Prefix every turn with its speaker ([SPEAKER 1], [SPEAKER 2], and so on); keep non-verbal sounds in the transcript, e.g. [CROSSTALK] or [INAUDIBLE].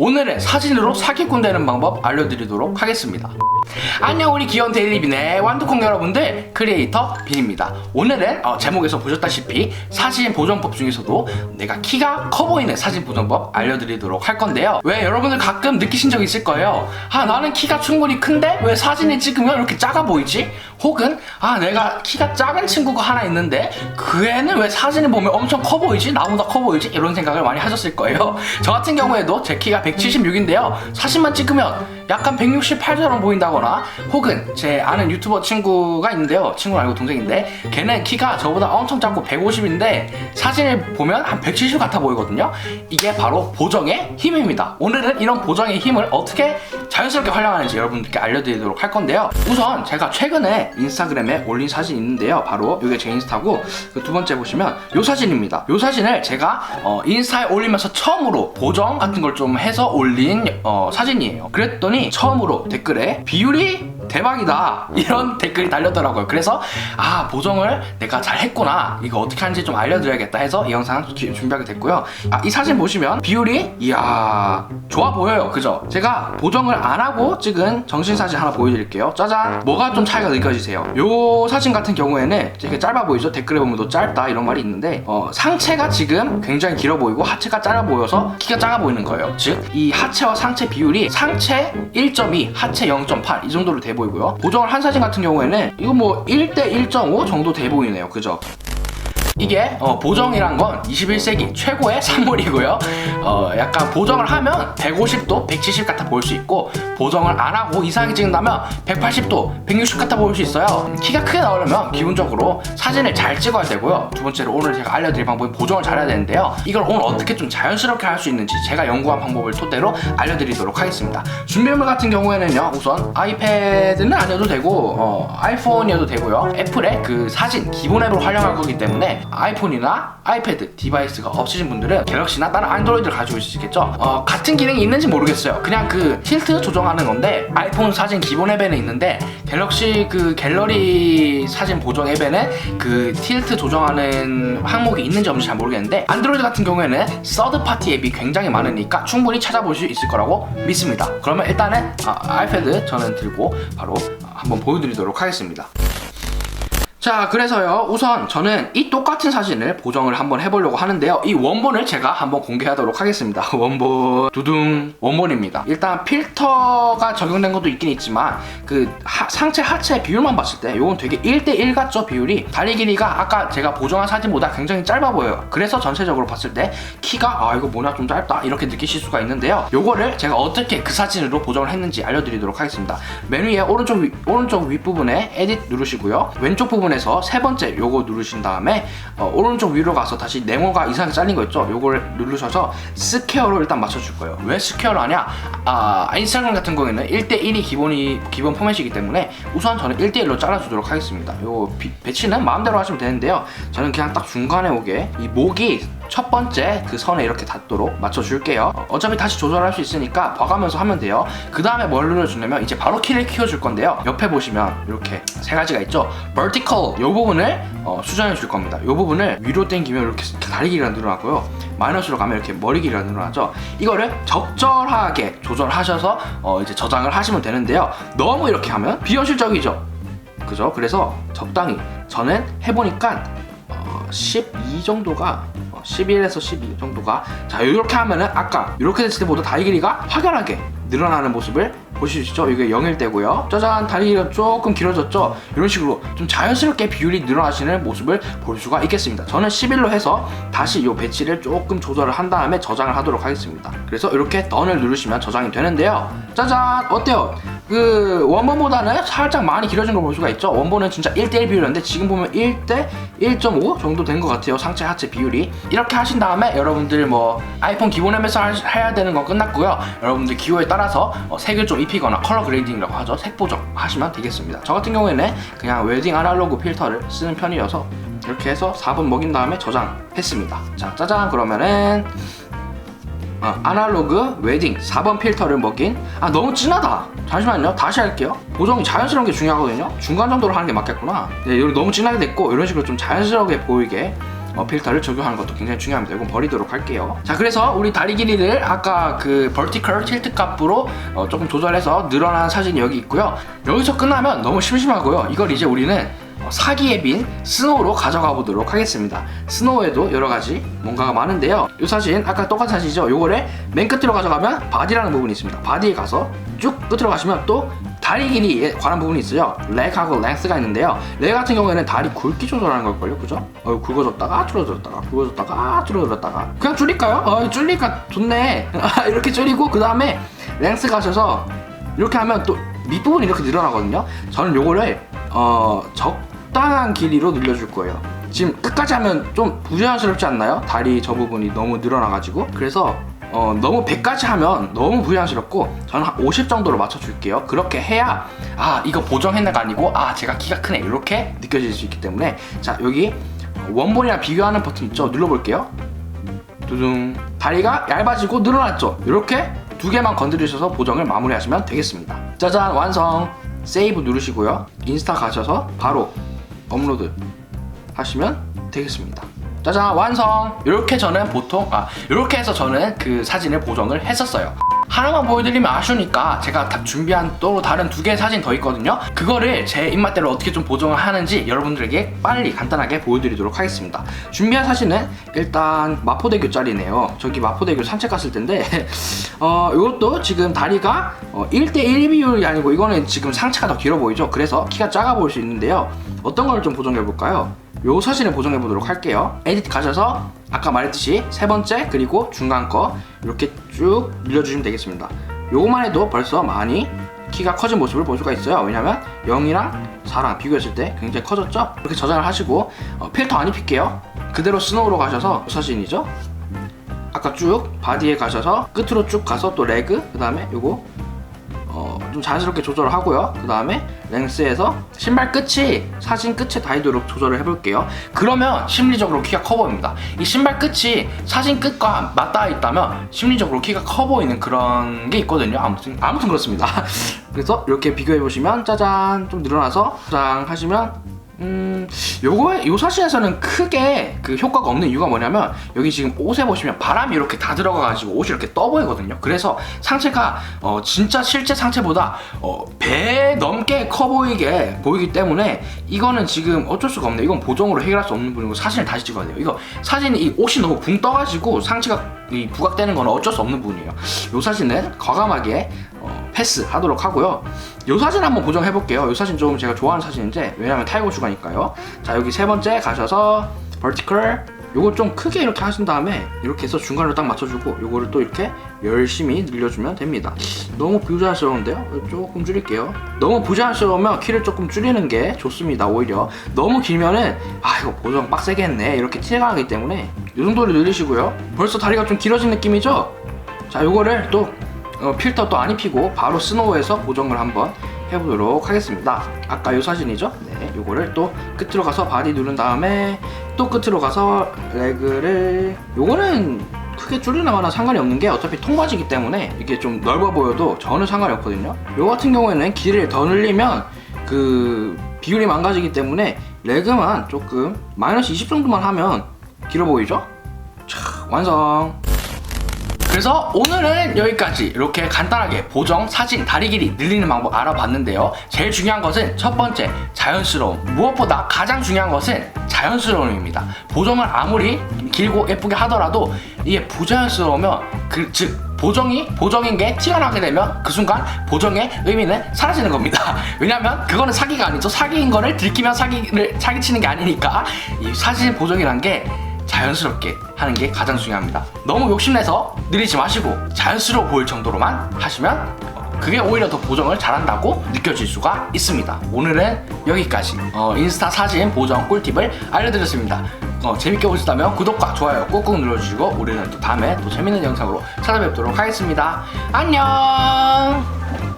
[SPEAKER 1] 오늘은 사진으로 사기꾼 되는 방법 알려드리도록 하겠습니다. 안녕 우리 귀여운 데일리빈의 완두콩 여러분들 크리에이터 빈입니다. 오늘은 어, 제목에서 보셨다시피 사진 보정법 중에서도 내가 키가 커 보이는 사진 보정법 알려드리도록 할 건데요. 왜 여러분들 가끔 느끼신 적 있을 거예요. 아 나는 키가 충분히 큰데 왜 사진을 찍으면 이렇게 작아 보이지? 혹은 아 내가 키가 작은 친구가 하나 있는데 그 애는 왜 사진을 보면 엄청 커 보이지? 나보다 커 보이지? 이런 생각을 많이 하셨을 거예요. 저 같은 경우에도 제키 가 176인데요. 사진만 찍으면 약간 168처럼 보인다거나 혹은 제 아는 유튜버 친구가 있는데요. 친구 아니고 동생인데 걔는 키가 저보다 엄청 작고 150인데 사진을 보면 한 170 같아 보이거든요. 이게 바로 보정의 힘입니다. 오늘은 이런 보정의 힘을 어떻게 자연스럽게 활용하는지 여러분들께 알려드리도록 할 건데요. 우선 제가 최근에 인스타그램에 올린 사진이 있는데요. 바로 이게 제 인스타고 그두 번째 보시면 이 사진입니다. 이 사진을 제가 어, 인스타에 올리면서 처음으로 보정 같은 걸 좀 해서 올린 어, 사진이에요. 그랬더니 처음으로 댓글에 비율이 대박이다 이런 [LAUGHS] 댓글이 달렸더라고요. 그래서 아 보정을 내가 잘 했구나 이거 어떻게 하는지 좀 알려드려야겠다 해서 이 영상 기- 준비하게 됐고요. 아, 이 사진 보시면 비율이 이야 좋아 보여요. 그죠? 제가 보정을 안 하고 찍은 정신 사진 하나 보여드릴게요. 짜잔 뭐가 좀 차이가 느껴지세요? 요 사진 같은 경우에는 되게 짧아 보이죠? 댓글에 보면 너 짧다 이런 말이 있는데 어, 상체가 지금 굉장히 길어 보이고 하체가 짧아 보여서 키가 작아 보이는 거예요. 즉 이 하체와 상체 비율이 상체 1.2, 하체 0.8 이 정도로 돼 보이고요. 보정을 한 사진 같은 경우에는 이거 뭐 1대 1.5 정도 돼 보이네요. 그죠? 이게 어, 보정이란 건 21세기 최고의 산물이고요. 어, 약간 보정을 하면 150도, 170 같아 보일 수 있고 보정을 안 하고 이상하게 찍는다면 180도, 160 같아 보일 수 있어요. 키가 크게 나오려면 기본적으로 사진을 잘 찍어야 되고요. 두 번째로 오늘 제가 알려드릴 방법이 보정을 잘해야 되는데요. 이걸 오늘 어떻게 좀 자연스럽게 할 수 있는지 제가 연구한 방법을 토대로 알려드리도록 하겠습니다. 준비물 같은 경우에는요. 우선 아이패드는 아니어도 되고 어, 아이폰이어도 되고요. 애플의 그 사진 기본 앱을 활용할 거기 때문에 아이폰이나 아이패드 디바이스가 없으신 분들은 갤럭시나 다른 안드로이드를 가지고 있으시겠죠. 어, 같은 기능이 있는지 모르겠어요. 그냥 그 틸트 조정하는 건데 아이폰 사진 기본 앱에는 있는데 갤럭시 그 갤러리 사진 보정 앱에는 그 틸트 조정하는 항목이 있는지 없는지 잘 모르겠는데 안드로이드 같은 경우에는 서드 파티 앱이 굉장히 많으니까 충분히 찾아볼 수 있을 거라고 믿습니다. 그러면 일단은 아, 아이패드 저는 들고 바로 한번 보여드리도록 하겠습니다. 자 그래서요. 우선 저는 이 똑같은 사진을 보정을 한번 해보려고 하는데요. 이 원본을 제가 한번 공개하도록 하겠습니다. [LAUGHS] 원본. 두둥. 원본입니다. 일단 필터가 적용된 것도 있긴 있지만 그 하- 상체 하체 비율만 봤을 때 이건 되게 1대1 같죠 비율이? 다리 길이가 아까 제가 보정한 사진보다 굉장히 짧아 보여요. 그래서 전체적으로 봤을 때 키가 아 이거 뭐냐 좀 짧다 이렇게 느끼실 수가 있는데요. 요거를 제가 어떻게 그 사진으로 보정을 했는지 알려드리도록 하겠습니다. 맨 위에 오른쪽 위, 오른쪽 윗부분에 에딧 누르시고요. 왼쪽 부분 에서 세 번째 요거 누르신 다음에 어, 오른쪽 위로 가서 다시 네모가 이상하게 잘린 거 있죠? 요걸 누르셔서 스퀘어로 일단 맞춰줄 거예요. 왜 스퀘어로 하냐? 아 인스타그램 같은 경우에는 1대1이 기본이 기본 포맷이기 때문에 우선 저는 1대1로 잘라주도록 하겠습니다. 요 비- 배치는 마음대로 하시면 되는데요. 저는 그냥 딱 중간에 오게 이 목이 첫 번째 그 선에 이렇게 닿도록 맞춰줄게요. 어, 어차피 다시 조절할 수 있으니까 봐가면서 하면 돼요. 그 다음에 뭘 눌러주냐면 이제 바로 키를 키워줄 건데요. 옆에 보시면 이렇게 세 가지가 있죠. vertical 이 부분을 어, 수정해 줄 겁니다. 이 부분을 위로 당기면 이렇게 다리 길이가 늘어나고요. 마이너스로 가면 이렇게 머리 길이가 늘어나죠. 이거를 적절하게 조절하셔서 어, 이제 저장을 하시면 되는데요. 너무 이렇게 하면 비현실적이죠. 그죠? 그래서 적당히 저는 해보니까 어, 12 정도가 어, 11에서 12 정도가. 자 이렇게 하면은 아까 이렇게 됐을 때보다 다리 길이가 확연하게 늘어나는 모습을 있죠. 이게 0일 때고요. 짜잔 다리 길이가 조금 길어졌죠? 이런 식으로 좀 자연스럽게 비율이 늘어나시는 모습을 볼 수가 있겠습니다. 저는 11로 해서 다시 이 배치를 조금 조절을 한 다음에 저장을 하도록 하겠습니다. 그래서 이렇게 던을 누르시면 저장이 되는데요. 짜잔 어때요 그 원본보다는 살짝 많이 길어진 걸 볼 수가 있죠. 원본은 진짜 1대1 비율이었는데 지금 보면 1대 1.5 정도 된 것 같아요. 상체 하체 비율이. 이렇게 하신 다음에 여러분들 뭐 아이폰 기본 앱에서 할- 해야 되는 건 끝났고요. 여러분들 기호에 따라서 어, 색을 좀 입히거나 컬러 그레이딩이라고 하죠. 색 보정 하시면 되겠습니다. 저 같은 경우에는 그냥 웨딩 아날로그 필터를 쓰는 편이어서 이렇게 해서 4분 먹인 다음에 저장했습니다. 자, 짜잔 그러면은 어, 아날로그 웨딩 4번 필터를 먹인 아 너무 진하다 잠시만요 다시 할게요 보정이 자연스러운 게 중요하거든요 중간 정도로 하는 게 맞겠구나 네, 여기 너무 진하게 됐고 이런 식으로 좀 자연스럽게 보이게 어, 필터를 적용하는 것도 굉장히 중요합니다. 이건 버리도록 할게요. 자, 그래서 우리 다리 길이를 아까 그 벌티컬 틸트 값으로 어, 조금 조절해서 늘어난 사진이 여기 있고요. 여기서 끝나면 너무 심심하고요. 이걸 이제 우리는 어, 사기의 빈 스노우로 가져가 보도록 하겠습니다. 스노우에도 여러 가지 뭔가가 많은데요. 이 사진 아까 똑같은 사진이죠. 요거를 맨 끝으로 가져가면 바디라는 부분이 있습니다. 바디에 가서 쭉 끝으로 가시면 또 다리 길이에 관한 부분이 있어요. 렉하고 랭스가 있는데요. 렉 같은 경우에는 다리 굵기 조절하는 걸걸요, 그죠? 어, 굵어졌다가 줄어들었다가 굵어졌다가 줄어들었다가 그냥 줄일까요? 어, 줄리니까 좋네. [LAUGHS] 이렇게 줄이고 그 다음에 랭스 가셔서 이렇게 하면 또 밑부분이 이렇게 늘어나거든요. 저는 요거를 어, 적 당한 길이로 늘려줄 거예요. 지금 끝까지 하면 좀 부자연스럽지 않나요? 다리 저 부분이 너무 늘어나가지고 그래서 어, 너무 100까지 하면 너무 부자연스럽고 저는 한 50 정도로 맞춰줄게요. 그렇게 해야 아 이거 보정했나가 아니고 아 제가 키가 크네 이렇게 느껴질 수 있기 때문에 자 여기 원본이랑 비교하는 버튼 있죠? 눌러볼게요. 두둥 다리가 얇아지고 늘어났죠 이렇게 두 개만 건드리셔서 보정을 마무리하시면 되겠습니다 짜잔 완성 세이브 누르시고요 인스타 가셔서 바로 업로드 하시면 되겠습니다. 짜잔 완성! 이렇게 저는 보통 아 이렇게 해서 저는 그 사진을 보정을 했었어요 하나만 보여드리면 아쉬우니까 제가 다 준비한 또 다른 두 개의 사진 더 있거든요. 그거를 제 입맛대로 어떻게 좀 보정을 하는지 여러분들에게 빨리 간단하게 보여드리도록 하겠습니다. 준비한 사진은 일단 마포대교 짤이네요. 저기 마포대교 산책 갔을 텐데 [LAUGHS] 어 이것도 지금 다리가 어, 1대1 비율이 아니고 이거는 지금 상체가 더 길어 보이죠? 그래서 키가 작아 보일 수 있는데요. 어떤 걸 좀 보정해 볼까요 요 사진을 보정해 보도록 할게요. 에디트 가셔서 아까 말했듯이 세 번째 그리고 중간 거 이렇게 쭉 늘려주시면 되겠습니다. 요거만 해도 벌써 많이 키가 커진 모습을 볼 수가 있어요. 왜냐면 0이랑 4랑 비교했을 때 굉장히 커졌죠? 이렇게 저장을 하시고 어, 필터 안 입힐게요. 그대로 스노우로 가셔서 요 사진이죠? 아까 쭉 바디에 가셔서 끝으로 쭉 가서 또 레그 그 다음에 요거 어, 좀 자연스럽게 조절을 하고요. 그 다음에 랭스에서 신발 끝이 사진 끝에 닿도록 조절을 해볼게요. 그러면 심리적으로 키가 커 보입니다. 이 신발 끝이 사진 끝과 맞닿아 있다면 심리적으로 키가 커 보이는 그런 게 있거든요. 아무튼 아무튼 그렇습니다. [LAUGHS] 그래서 이렇게 비교해 보시면 짜잔 좀 늘어나서 장 하시면 음, 요거, 요 사진에서는 크게 그 효과가 없는 이유가 뭐냐면, 여기 지금 옷에 보시면 바람이 이렇게 다 들어가가지고 옷이 이렇게 떠 보이거든요. 그래서 상체가, 어, 진짜 실제 상체보다, 어, 배 넘게 커 보이게 보이기 때문에, 이거는 지금 어쩔 수가 없네요. 이건 보정으로 해결할 수 없는 부분이고, 사진을 다시 찍어야 돼요. 이거, 사진이 이 옷이 너무 붕 떠가지고, 상체가 이 부각되는 건 어쩔 수 없는 부분이에요. 요 사진은 과감하게, 어, 패스 하도록 하고요. 요 사진 한번 보정해 볼게요. 요 사진 좀 제가 좋아하는 사진인데 왜냐면 타이거 슈가니까요. 자 여기 세 번째 가셔서 버티컬 요거 좀 크게 이렇게 하신 다음에 이렇게 해서 중간으로 딱 맞춰주고 요거를 또 이렇게 열심히 늘려주면 됩니다. 너무 부자연스러운데요? 조금 줄일게요. 너무 부자연스러우면 키를 조금 줄이는 게 좋습니다. 오히려 너무 길면은 아 이거 보정 빡세게 했네 이렇게 티가 나기 때문에 이 정도를 늘리시고요. 벌써 다리가 좀 길어진 느낌이죠? 자 요거를 또 어, 필터 또 안 입히고 바로 스노우에서 보정을 한번 해보도록 하겠습니다. 아까 요 사진이죠? 네, 요거를 또 끝으로 가서 바디 누른 다음에 또 끝으로 가서 레그를 요거는 크게 줄이나마나 상관이 없는 게 어차피 통바지기 때문에 이게 좀 넓어 보여도 전혀 상관이 없거든요. 요 같은 경우에는 길이를 더 늘리면 그 비율이 망가지기 때문에 레그만 조금 마이너스 20 정도만 하면 길어 보이죠? 자, 완성! 그래서 오늘은 여기까지 이렇게 간단하게 보정, 사진, 다리 길이 늘리는 방법 알아봤는데요. 제일 중요한 것은 첫 번째, 자연스러움. 무엇보다 가장 중요한 것은 자연스러움입니다. 보정을 아무리 길고 예쁘게 하더라도 이게 부자연스러우면 그, 즉, 보정이 보정인 게 나게 되면 그 순간 보정의 의미는 사라지는 겁니다. [LAUGHS] 왜냐면 그거는 사기가 아니죠. 사기인 거를 들키면 사기를 사기치는 게 아니니까 이 사진 보정이란 게 자연스럽게 하는 게 가장 중요합니다. 너무 욕심내서 느리지 마시고 자연스러워 보일 정도로만 하시면 그게 오히려 더 보정을 잘한다고 느껴질 수가 있습니다. 오늘은 여기까지 어, 인스타 사진 보정 꿀팁을 알려드렸습니다. 어, 재밌게 보셨다면 구독과 좋아요 꾹꾹 눌러주시고 우리는 또 다음에 또 재밌는 영상으로 찾아뵙도록 하겠습니다. 안녕!